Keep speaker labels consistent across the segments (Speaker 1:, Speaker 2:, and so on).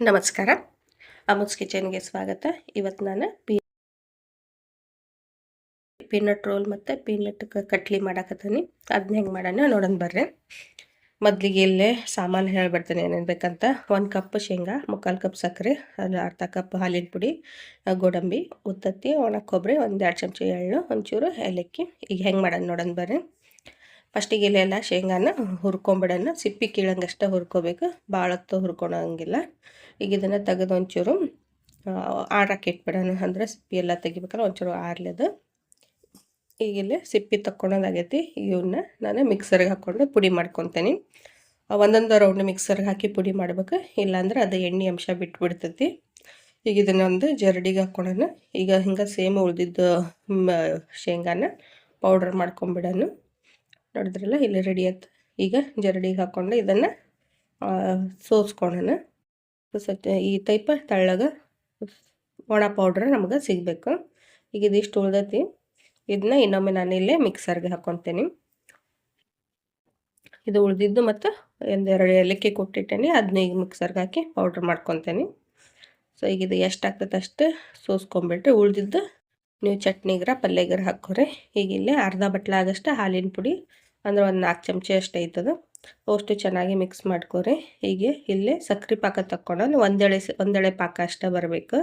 Speaker 1: ನಮಸ್ಕಾರ. ಅಮುಸ್ ಕಿಚನ್ಗೆ ಸ್ವಾಗತ. ಇವತ್ತು ನಾನು ಪೀ ಪೀನಟ್ ರೋಲ್ ಮತ್ತು ಪೀನಟ್ ಕಟ್ಲಿ ಮಾಡಾಕತ್ತೀನಿ ಅದನ್ನ ಹೆಂಗೆ ಮಾಡೋಣ ನೋಡೋಣ ಬರ್ರಿ. ಮೊದಲಿಗೆ ಇಲ್ಲೇ ಸಾಮಾನು ಹೇಳ್ಬಿಡ್ತೀನಿ ಏನೇನು ಬೇಕಂತ. ಒಂದು ಕಪ್ ಶೇಂಗಾ, ಮುಕ್ಕಾಲು ಕಪ್ ಸಕ್ಕರೆ ಅದು ಅರ್ಧ ಕಪ್ ಹಾಲಿನ ಪುಡಿ ಗೋಡಂಬಿ, ಉತ್ತತ್ತಿ, ಒಣ ಕೊಬ್ಬರಿ ಒಂದು ಎರಡು ಚಮಚ ಎಳ್ಳು, ಒಂಚೂರು ಏಲಕ್ಕಿ. ಈಗ ಹೆಂಗೆ ಮಾಡೋಣ ನೋಡೋಣ ಬರ್ರಿ. ಫಸ್ಟಿಗೆ ಇಲ್ಲೆಲ್ಲ ಶೇಂಗಾನ ಹುರ್ಕೊಂಬಿಡೋಣ. ಸಿಪ್ಪಿ ಕೀಳಂಗಷ್ಟೇ ಹುರ್ಕೋಬೇಕು. ಭಾಳ ಹೊತ್ತು ಹುರ್ಕೊಳಂಗಿಲ್ಲ. ಈಗ ಇದನ್ನು ತೆಗೆದು ಒಂಚೂರು ಆರಕ್ಕೆ ಇಟ್ಬಿಡೋಣ. ಅಂದ್ರೆ ಸಿಪ್ಪಿ ಎಲ್ಲ ತೆಗಿಬೇಕಲ್ಲ, ಒಂಚೂರು ಆರ್ಲದು. ಈಗ ಇಲ್ಲಿ ಸಿಪ್ಪಿ ತಕ್ಕೊಳೋದಾಗೈತಿ. ಇವನ್ನ ನಾನು ಮಿಕ್ಸರ್ಗೆ ಹಾಕ್ಕೊಂಡು ಪುಡಿ ಮಾಡ್ಕೊತೀನಿ. ಒಂದೊಂದು ರೌಂಡ್ ಮಿಕ್ಸರ್ಗೆ ಹಾಕಿ ಪುಡಿ ಮಾಡ್ಬೇಕು. ಇಲ್ಲಾಂದ್ರೆ ಅದು ಎಣ್ಣೆ ಅಂಶ ಬಿಟ್ಬಿಡ್ತೈತಿ. ಈಗ ಇದನ್ನೊಂದು ಜರಡಿಗೆ ಹಾಕ್ಕೊಳ್ಳೋಣ ಈಗ ಹಿಂಗೆ ಸೇಮ್ ಉಳಿದಿದ್ದು ಶೇಂಗಾನ ಪೌಡ್ರ್ ಮಾಡ್ಕೊಂಬಿಡೋಣ. ನೋಡಿದ್ರಲ್ಲ, ಇಲ್ಲಿ ರೆಡಿ ಆಯ್ತು ಈಗ ಜರಡಿಗೆ ಹಾಕ್ಕೊಂಡು ಇದನ್ನು ಸೋಸ್ಕೊಳ್ಳೋಣ ಸ್ವಚ್ಛ ಈ ಟೈಪ ತಳ್ಳಗ ಒಣ ಪೌಡ್ರ್ ನಮ್ಗೆ ಸಿಗಬೇಕು. ಈಗ ಇದಿಷ್ಟು ಉಳ್ದೈತಿ. ಇದನ್ನ ಇನ್ನೊಮ್ಮೆ ನಾನು ಇಲ್ಲೇ ಮಿಕ್ಸರ್ಗೆ ಹಾಕ್ಕೊತೀನಿ ಇದು ಉಳಿದಿದ್ದು ಮತ್ತು ಒಂದೆರಡು ಏಲಕ್ಕಿ ಕೊಟ್ಟಿಟ್ಟೇನೆ. ಅದನ್ನ ಈಗ ಮಿಕ್ಸರ್ಗೆ ಹಾಕಿ ಪೌಡ್ರ್ ಮಾಡ್ಕೊತೀನಿ. ಸೊ ಈಗ ಇದು ಎಷ್ಟು ಆಗ್ತದೆ ಅಷ್ಟು ಸೋಸ್ಕೊಂಬಿಟ್ರೆ ಉಳಿದಿದ್ದು ನೀವು ಚಟ್ನಿಗ್ರ, ಪಲ್ಯಗರ ಹಾಕೋರಿ. ಈಗ ಇಲ್ಲೇ ಅರ್ಧ ಬಟ್ಲಾಗಷ್ಟು ಹಾಲಿನ ಪುಡಿ ಅಂದ್ರೆ ಒಂದು ನಾಲ್ಕು ಚಮಚ ಅಷ್ಟು ಐತದ ಅಷ್ಟು ಚೆನ್ನಾಗಿ ಮಿಕ್ಸ್ ಮಾಡ್ಕೊರಿ. ಹೀಗೆ ಇಲ್ಲಿ ಸಕ್ರೆ ಪಾಕ ತಕ್ಕೊಂಡು ಒಂದೆಳೆ ಒಂದೆಳೆ ಪಾಕ ಅಷ್ಟೇ ಬರಬೇಕು.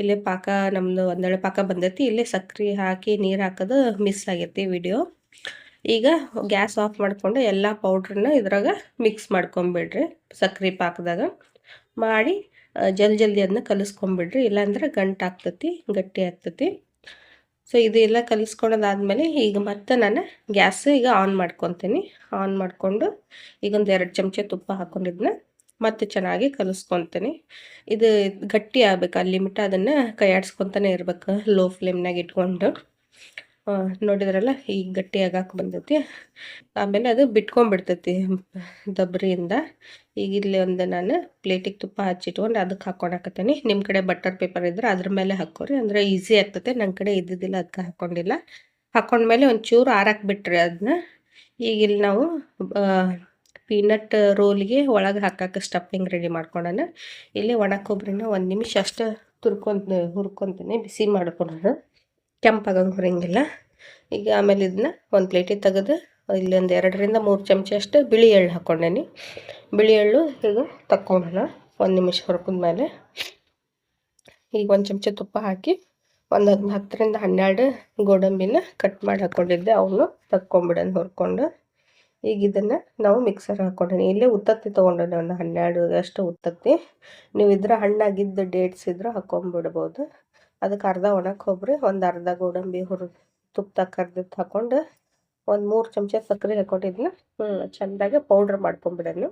Speaker 1: ಇಲ್ಲಿ ಪಾಕ ನಮ್ಮದು ಒಂದೆಳೆ ಪಾಕ ಬಂದೈತಿ. ಇಲ್ಲಿ ಸಕ್ರೆ ಹಾಕಿ ನೀರು ಹಾಕೋದು ಮಿಸ್ ಆಗೈತಿ ವಿಡಿಯೋ ಈಗ ಗ್ಯಾಸ್ ಆಫ್ ಮಾಡಿಕೊಂಡು ಎಲ್ಲ ಪೌಡ್ರನ್ನ ಇದ್ರಾಗ ಮಿಕ್ಸ್ ಮಾಡ್ಕೊಂಬಿಡ್ರಿ ಸಕ್ರೆ ಪಾಕದಾಗ. ಮಾಡಿ ಜಲ್ದಿ ಜಲ್ದಿ ಅದನ್ನ ಕಲಿಸ್ಕೊಂಬಿಡ್ರಿ. ಇಲ್ಲಾಂದ್ರೆ ಗಂಟು ಆಗ್ತತಿ, ಗಟ್ಟಿ ಆಗ್ತತಿ. ಸೊ ಇದೆಲ್ಲ ಕಲಿಸ್ಕೊಳೋದಾದ್ಮೇಲೆ ಈಗ ಮತ್ತೆ ನಾನು ಗ್ಯಾಸ್ ಈಗ ಆನ್ ಮಾಡ್ಕೊತೀನಿ. ಆನ್ ಮಾಡಿಕೊಂಡು ಈಗ ಒಂದು ಎರಡು ಚಮಚ ತುಪ್ಪ ಹಾಕೊಂಡಿದ್ನ ಮತ್ತೆ ಚೆನ್ನಾಗಿ ಕಲಿಸ್ಕೊತೀನಿ. ಇದು ಗಟ್ಟಿ ಆಗ್ಬೇಕು ಅಲ್ಲಿ ಮಿಟ್ಟ ಅದನ್ನು ಕೈ ಆಡಿಸ್ಕೊತಾನೆ ಇರ್ಬೇಕು ಲೋ ಫ್ಲೇಮ್ನಾಗ ಇಟ್ಕೊಂಡು. ನೋಡಿದ್ರಲ್ಲ ಈಗ ಗಟ್ಟಿಯಾಗಿ ಹಾಕಿ ಬಂದೈತಿ. ಆಮೇಲೆ ಅದು ಬಿಟ್ಕೊಂಡ್ಬಿಡ್ತೈತಿ ದಬ್ರಿಯಿಂದ. ಈಗ ಇಲ್ಲಿ ಒಂದು ನಾನು ಪ್ಲೇಟಿಗೆ ತುಪ್ಪ ಹಚ್ಚಿಟ್ಕೊಂಡು ಅದಕ್ಕೆ ಹಾಕ್ಕೊಳಕತ್ತೀನಿ. ನಿಮ್ಮ ಕಡೆ ಬಟರ್ ಪೇಪರ್ ಇದ್ರೆ ಅದ್ರ ಮೇಲೆ ಹಾಕೋರಿ ಅಂದರೆ ಈಸಿ ಆಗ್ತೈತೆ. ನನ್ನ ಕಡೆ ಇದ್ದಿದ್ದಿಲ್ಲ, ಅದಕ್ಕೆ ಹಾಕ್ಕೊಂಡಿಲ್ಲ. ಹಾಕ್ಕೊಂಡ್ಮೇಲೆ ಒಂಚೂರು ಆರಕ್ಕೆ ಬಿಟ್ರಿ ಅದನ್ನ ಈಗ ಇಲ್ಲಿ ನಾವು ಪೀನಟ್ ರೋಲ್ಗೆ ಒಳಗೆ ಹಾಕಕ್ಕೆ ಸ್ಟಫಿಂಗ್ ರೆಡಿ ಮಾಡ್ಕೊಂಡನ. ಇಲ್ಲಿ ಒಣ ಕೊಬ್ಬರಿನ ಒಂದು ನಿಮಿಷ ಅಷ್ಟು ತುರ್ಕೊಂತ ಹುರ್ಕೊತೀನಿ, ಬಿಸಿ ಮಾಡ್ಕೊಳೋಣ ಕೆಂಪಾಗಂಗೆ ಹೊರಂಗಿಲ್ಲ. ಈಗ ಆಮೇಲೆ ಇದನ್ನ ಒಂದು ಪ್ಲೇಟಿಗೆ ತೆಗೆದು ಇಲ್ಲೊಂದು ಎರಡರಿಂದ ಮೂರು ಚಮಚ ಅಷ್ಟು ಬಿಳಿ ಎಳ್ಳು ಹಾಕ್ಕೊಂಡೇನಿ ಬಿಳಿ ಎಳ್ಳು ಈಗ ತಕ್ಕೊಳ್ಳೋಣ ಒಂದು ನಿಮಿಷ ಮೇಲೆ. ಈಗ ಒಂದು ಚಮಚ ತುಪ್ಪ ಹಾಕಿ ಒಂದು ಹದ್ ಹತ್ತರಿಂದ ಹನ್ನೆರಡು ಗೋಡಂಬಿನ ಕಟ್ ಮಾಡಿ ಹಾಕ್ಕೊಂಡಿದ್ದೆ ಅವನು ತಕ್ಕೊಂಬಿಡೋಣ ಹುರ್ಕೊಂಡು. ಈಗ ಇದನ್ನು ನಾವು ಮಿಕ್ಸರ್ ಹಾಕ್ಕೊಂಡೇನಿ ಇಲ್ಲೇ ಉತ್ತತ್ತಿ ತೊಗೊಂಡೇನೆ ಒಂದು ಹನ್ನೆರಡು ಅಷ್ಟು ಉತ್ತತ್ತಿ. ನೀವು ಇದ್ರ ಹಣ್ಣಾಗಿದ್ದ ಡೇಟ್ಸ್ ಇದ್ರೆ ಹಾಕ್ಕೊಂಬಿಡ್ಬೋದು ಅದಕ್ಕೆ ಅರ್ಧ ಒಣಕ್ಕೆ ಕೊಬ್ಬರಿ ಒಂದು ಅರ್ಧ ಗೋಡಂಬಿ ಹುರಿ ತುಪ್ಪದಾಗ ಕರ್ದಿದ್ದು ಹಾಕೊಂಡು ಒಂದು ಮೂರು ಚಮಚ ಸಕ್ಕರೆ ಹಾಕೊಂಡಿದ್ನ. ಚೆಂದಾಗಿ ಪೌಡ್ರ್ ಮಾಡ್ಕೊಂಬಿಡೋಣ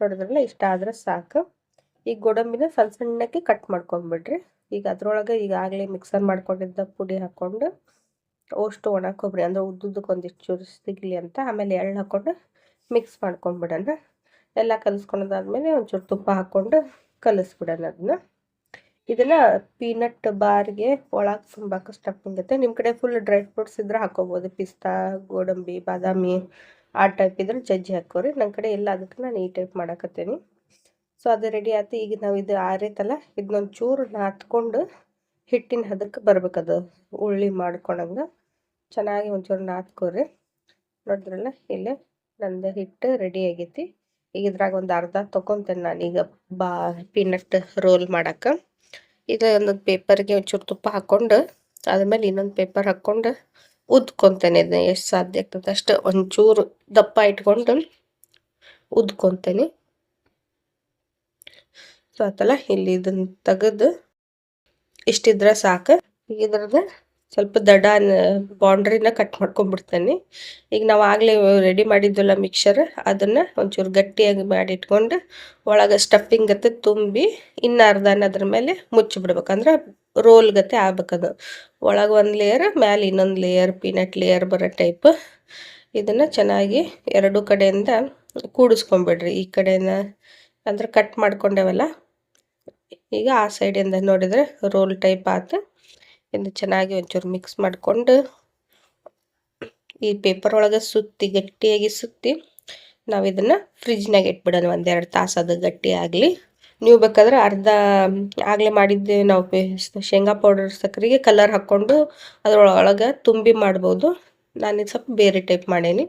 Speaker 1: ನೋಡಿದ್ರಲ್ಲ, ಇಷ್ಟ ಆದ್ರೆ ಸಾಕು. ಈಗ ಗೋಡಂಬಿನ ಸಣ್ಣ ಸಣ್ಣಕ್ಕೆ ಕಟ್ ಮಾಡ್ಕೊಂಬಿಡ್ರಿ. ಈಗ ಅದ್ರೊಳಗೆ ಈಗಾಗಲೇ ಮಿಕ್ಸರ್ ಮಾಡ್ಕೊಂಡಿದ್ದ ಪುಡಿ ಹಾಕ್ಕೊಂಡು ಅಷ್ಟು ಒಣ ಕೊಬ್ಬರಿ ಅಂದರೆ ಉದ್ದುದಕ್ಕೆ ಒಂದಿಷ್ಟು ಚೂರು ಸಿಗಲಿ ಅಂತ. ಆಮೇಲೆ ಎಳ್ಳು ಹಾಕ್ಕೊಂಡು ಮಿಕ್ಸ್ ಮಾಡ್ಕೊಂಬಿಡೋಣ. ಎಲ್ಲ ಕಲಿಸ್ಕೊಂಡಾದ್ಮೇಲೆ ಒಂಚೂರು ತುಪ್ಪ ಹಾಕ್ಕೊಂಡು ಕಲಿಸ್ಬಿಡೋಣ ಅದನ್ನ ಇದನ್ನ ಪೀನಟ್ ಬಾರ್ಗೆ ಒಳಗೆ ಕಷ್ಟ ಐತೆ ನಿಮ್ಮ ಕಡೆ ಫುಲ್ ಡ್ರೈ ಫ್ರೂಟ್ಸ್ ಇದ್ರೆ ಹಾಕೋಬೋದು. ಪಿಸ್ತಾ, ಗೋಡಂಬಿ, ಬಾದಾಮಿ ಆ ಟೈಪ್ ಇದ್ರೆ ಜಜ್ಜಿ ಹಾಕೋರಿ. ನನ್ನ ಕಡೆ ಎಲ್ಲ ಅದಕ್ಕೆ ನಾನು ಈ ಟೈಪ್ ಮಾಡಕತ್ತೀನಿ. ಸೊ ಅದು ರೆಡಿ ಆಯ್ತು. ಈಗ ನಾವು ಇದು ಆರೈತಲ್ಲ ಇದನ್ನೊಂದು ಚೂರು ನಾತ್ಕೊಂಡು ಹಿಟ್ಟಿನ ಹದಕ್ಕೆ ಬರ್ಬೇಕದು ಉಳ್ಳಿ ಮಾಡ್ಕೊಂಡಂಗೆ ಚೆನ್ನಾಗಿ ಒಂಚೂರು ನಾತ್ಕೋರಿ. ನೋಡಿದ್ರಲ್ಲ, ಇಲ್ಲೇ ನಂದು ಹಿಟ್ಟು ರೆಡಿ ಆಗೈತಿ. ಈಗ ಇದ್ರಾಗ ಒಂದು ಅರ್ಧ ತೊಗೊತೇನೆ ನಾನೀಗ ಬಾ ಪೀನಟ್ ರೋಲ್ ಮಾಡಕ್ಕೆ. ಈಗ ಒಂದೊಂದು ಪೇಪರ್ಗೆ ಒಂಚೂರು ತುಪ್ಪ ಹಾಕ್ಕೊಂಡು ಆದ್ಮೇಲೆ ಇನ್ನೊಂದು ಪೇಪರ್ ಹಾಕ್ಕೊಂಡು ಉದ್ಕೊತೇನೆ ಇದನ್ನ ಎಷ್ಟು ಸಾಧ್ಯ ಆಗ್ತದೆ. ಅಷ್ಟು ಒಂಚೂರು ದಪ್ಪ ಇಟ್ಕೊಂಡು ಉದ್ಕೊತೇನೆ. ಸೊ, ಆತಲ್ಲ, ಇಲ್ಲಿ ಇದನ್ನ ತೆಗೆದು ಇಷ್ಟಿದ್ರೆ ಸಾಕು. ಇದ್ರದ್ದು ಸ್ವಲ್ಪ ದಡ ಬೌಂಡ್ರಿನ ಕಟ್ ಮಾಡ್ಕೊಂಡ್ಬಿಡ್ತೇನೆ. ಈಗ ನಾವು ಆಗಲೇ ರೆಡಿ ಮಾಡಿದ್ವಲ್ಲ ಮಿಕ್ಸರ್ ಅದನ್ನು ಒಂಚೂರು ಗಟ್ಟಿಯಾಗಿ ಮಾಡಿಟ್ಕೊಂಡು ಒಳಗೆ ಸ್ಟಫಿಂಗ್ ಗತೆ ತುಂಬಿ ಇನ್ನು ಅರ್ಧನ ಅದ್ರ ಮೇಲೆ ಮುಚ್ಚಿಬಿಡ್ಬೇಕಂದ್ರೆ ರೋಲ್ ಗತೆ ಆಗ್ಬೇಕದು ಒಳಗೆ ಒಂದು ಲೇಯರ್ ಮ್ಯಾಲೆ ಇನ್ನೊಂದು ಲೇಯರ್ ಪೀನಟ್ ಲೇಯರ್ ಬರೋ ಟೈಪ್ ಇದನ್ನು ಚೆನ್ನಾಗಿ ಎರಡು ಕಡೆಯಿಂದ ಕೂಡಿಸ್ಕೊಂಬಿಡ್ರಿ. ಈ ಕಡೆನ ಅಂದ್ರೆ ಕಟ್ ಮಾಡ್ಕೊಂಡೇವಲ್ಲ, ಈಗ ಆ ಸೈಡಿಂದ ನೋಡಿದರೆ ರೋಲ್ ಟೈಪ್ ಆಯ್ತು ಇದು ಚೆನ್ನಾಗಿ ಒಂಚೂರು ಮಿಕ್ಸ್ ಮಾಡಿಕೊಂಡು ಈ ಪೇಪರ್ ಒಳಗೆ ಸುತ್ತಿ, ಗಟ್ಟಿಯಾಗಿ ಸುತ್ತಿ ನಾವು ಇದನ್ನು ಫ್ರಿಜ್ನಾಗ ಇಟ್ಬಿಡೋಣ. ಒಂದೆರಡು ತಾಸು ಅದು ಗಟ್ಟಿ ಆಗಲಿ. ನೀವು ಬೇಕಾದ್ರೆ ಅರ್ಧ, ಆಗಲೇ ಮಾಡಿದ್ದೆ ನಾವು ಶೇಂಗಾ ಪೌಡರ್ ಸಕ್ಕರೆಗೆ ಕಲರ್ ಹಾಕ್ಕೊಂಡು ಅದರೊಳಗೆ ತುಂಬಿ ಮಾಡ್ಬೋದು. ನಾನು ಸ್ವಲ್ಪ ಬೇರೆ ಟೈಪ್ ಮಾಡೇನಿ.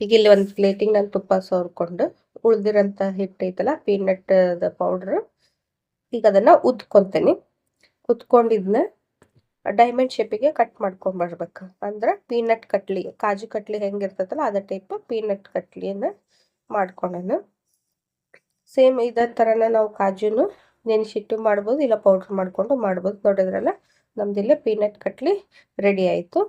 Speaker 1: ಈಗ ಇಲ್ಲಿ ಒಂದು ಪ್ಲೇಟಿಗೆ ನಾನು ತುಪ್ಪ ಸೋರ್ಕೊಂಡು ಉಳಿದಿರೋಂಥ ಹಿಟ್ಟು ಐತಲ್ಲ ಪೀನಟ್ ಪೌಡ್ರ್ ಈಗ ಅದನ್ನು ಉದ್ಕೊತೀನಿ ಉದ್ಕೊಂಡಿದ್ನ ಡೈಮಂಡ್ ಶೇಪಿಗೆ ಕಟ್ ಮಾಡ್ಕೊಂಬರ್ಬೇಕು ಅಂದ್ರೆ ಪೀನಟ್ ಕಟ್ಲಿ, ಕಾಜು ಕಟ್ಲಿ ಹೆಂಗಿರ್ತದಲ್ಲ ಅದ ಟೈಪ್ ಪೀನಟ್ ಕಟ್ಲಿಯನ್ನು ಮಾಡ್ಕೊಂಡನು. ಸೇಮ್ ಇದೇ ಥರನ ನಾವು ಕಾಜುನು ನೆನೆಸಿಟ್ಟು ಮಾಡ್ಬೋದು, ಇಲ್ಲ ಪೌಡ್ರ್ ಮಾಡಿಕೊಂಡು ಮಾಡ್ಬೋದು. ನೋಡಿದ್ರಲ್ಲ ನಮ್ದಿಲ್ಲೇ ಪೀನಟ್ ಕಟ್ಲಿ ರೆಡಿ ಆಯಿತು.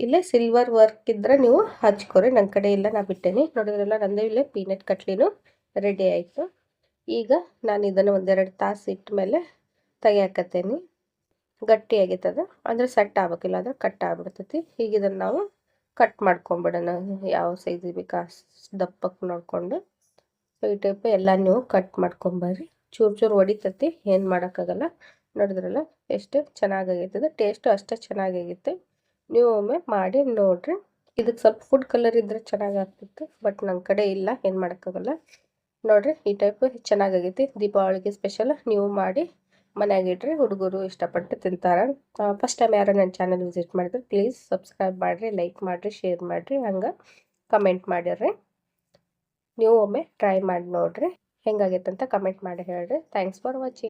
Speaker 1: ಇಲ್ಲೇ ಸಿಲ್ವರ್ ವರ್ಕ್ ಇದ್ರೆ ನೀವು ಹಚ್ಕೊರಿ ನನ್ನ ಕಡೆ ಇಲ್ಲ, ನಾ ಬಿಟ್ಟೇನಿ. ನೋಡಿದ್ರಲ್ಲ, ನಂದು ಇಲ್ಲೇ ಪೀನಟ್ ಕಟ್ಲಿನೂ ರೆಡಿ ಆಯಿತು. ಈಗ ನಾನು ಇದನ್ನು ಒಂದೆರಡು ತಾಸು ಇಟ್ಟ ಮೇಲೆ ತೆಗಿಯಾಕತ್ತೇನಿ. ಗಟ್ಟಿ ಆಗೈತದ ಅಂದರೆ ಸೆಟ್ ಆಗ್ಬೇಕಿಲ್ಲ ಅದು ಕಟ್ ಆಗ್ಬಿಡ್ತೈತಿ. ಹೀಗೆ ಇದನ್ನು ನಾವು ಕಟ್ ಮಾಡ್ಕೊಂಬಿಡೋಣ. ಯಾವ ಸೈಜ್ ಬೇಕಾ ದಪ್ಪಕ್ಕೆ ನೋಡಿಕೊಂಡು ಈ ಟೈಪ್ ಎಲ್ಲ ನೀವು ಕಟ್ ಮಾಡ್ಕೊಂಬರ್ರಿ. ಚೂರು ಚೂರು ಹೊಡಿತೈತಿ, ಏನು ಮಾಡೋಕ್ಕಾಗಲ್ಲ. ನೋಡಿದ್ರಲ್ಲ, ಎಷ್ಟು ಚೆನ್ನಾಗಾಗೈತದ ಟೇಸ್ಟು ಅಷ್ಟೇ ಚೆನ್ನಾಗೈತೆ ನೀವು ಒಮ್ಮೆ ಮಾಡಿ ನೋಡಿರಿ. ಇದಕ್ಕೆ ಸ್ವಲ್ಪ ಫುಡ್ ಕಲರ್ ಇದ್ದರೆ ಚೆನ್ನಾಗಾಗ್ತಿತ್ತು ಬಟ್ ನನ್ನ ಕಡೆ ಇಲ್ಲ, ಏನು ಮಾಡೋಕ್ಕಾಗಲ್ಲ. ನೋಡಿರಿ, ಈ ಟೈಪ್ ಚೆನ್ನಾಗಾಗೈತಿ. ದೀಪಾವಳಿಗೆ ಸ್ಪೆಷಲ್ ನೀವು ಮಾಡಿ ಮನೆಯಾಗಿಡ್ರಿ ಹುಡುಗರು ಇಷ್ಟಪಟ್ಟು ತಿಂತಾರೆ. ಫಸ್ಟ್ ಟೈಮ್ ಯಾರು ನನ್ನ ಚಾನಲ್ ವಿಸಿಟ್ ಮಾಡಿದ್ರೆ ಪ್ಲೀಸ್ ಸಬ್ಸ್ಕ್ರೈಬ್ ಮಾಡಿರಿ ಲೈಕ್ ಮಾಡಿರಿ ಶೇರ್ ಮಾಡಿರಿ, ಹಂಗೆ ಕಮೆಂಟ್ ಮಾಡಿರಿ ನೀವು ಒಮ್ಮೆ ಟ್ರೈ ಮಾಡಿ ನೋಡಿರಿ ಹೆಂಗಾಗೈತೆ ಅಂತ ಕಮೆಂಟ್ ಮಾಡಿ ಹೇಳ್ರಿ. Thanks for watching